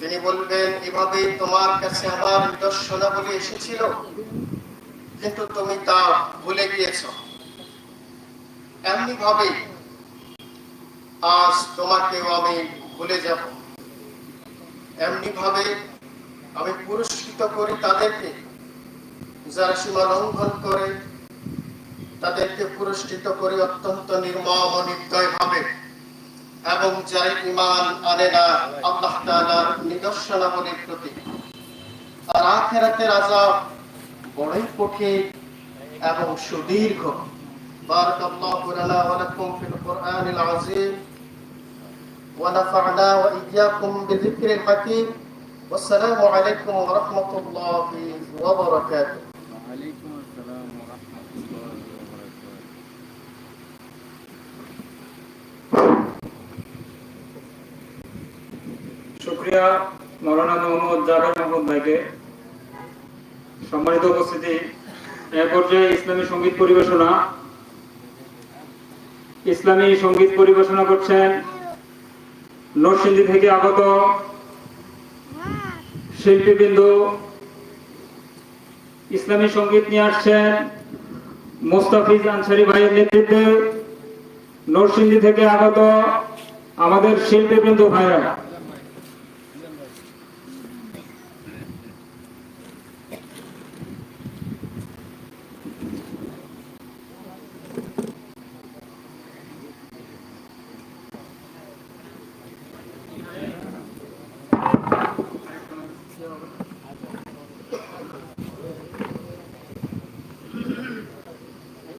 তিনি বলবেন এভাবে তোমার কাছে আমার নিদর্শনাবলী এসেছিল, কিন্তু তুমি তা ভুলে গিয়েছ। এমনি ভাবে আজ তোমাকেও আমি ভুলে যাব। এমনি ভাবে আমি পুরস্কৃত করি তাদেরকে, যারা সীমা লঙ্ঘন করে, তাদেরকে পুরস্কৃত করি অত্যন্ত নির্মম ও নির্দয় ভাবে। এবং যারা ইমান আনে না আল্লাহ তাআলার নিদর্শনাবলীর প্রতি আর আখেরাতের আযাব বড়ই কঠিন এবং সুদীর্ঘ بارك الله لنا ولكم في القرآن العظيم ونفعنا وإياكم بالذكر الحكيم والسلام عليكم ورحمة الله وبركاته শুক্রিয়া মৌলানা ভাইকে সম্মানিত উপস্থিতি। এ পর্যায়ে ইসলামী সংগীত পরিবেশনা। ইসলামী সংগীত পরিবেশনা করছেন নরসিংদী থেকে আগত শিল্পীবৃন্দ। ইসলামী সংগীত নিয়ে আসছেন মোস্তাফিজ আনসারি ভাইয়ের নেতৃত্বে। নরসিংদী থেকে আগত আমাদের শিল্পীবৃন্দ ভাইরা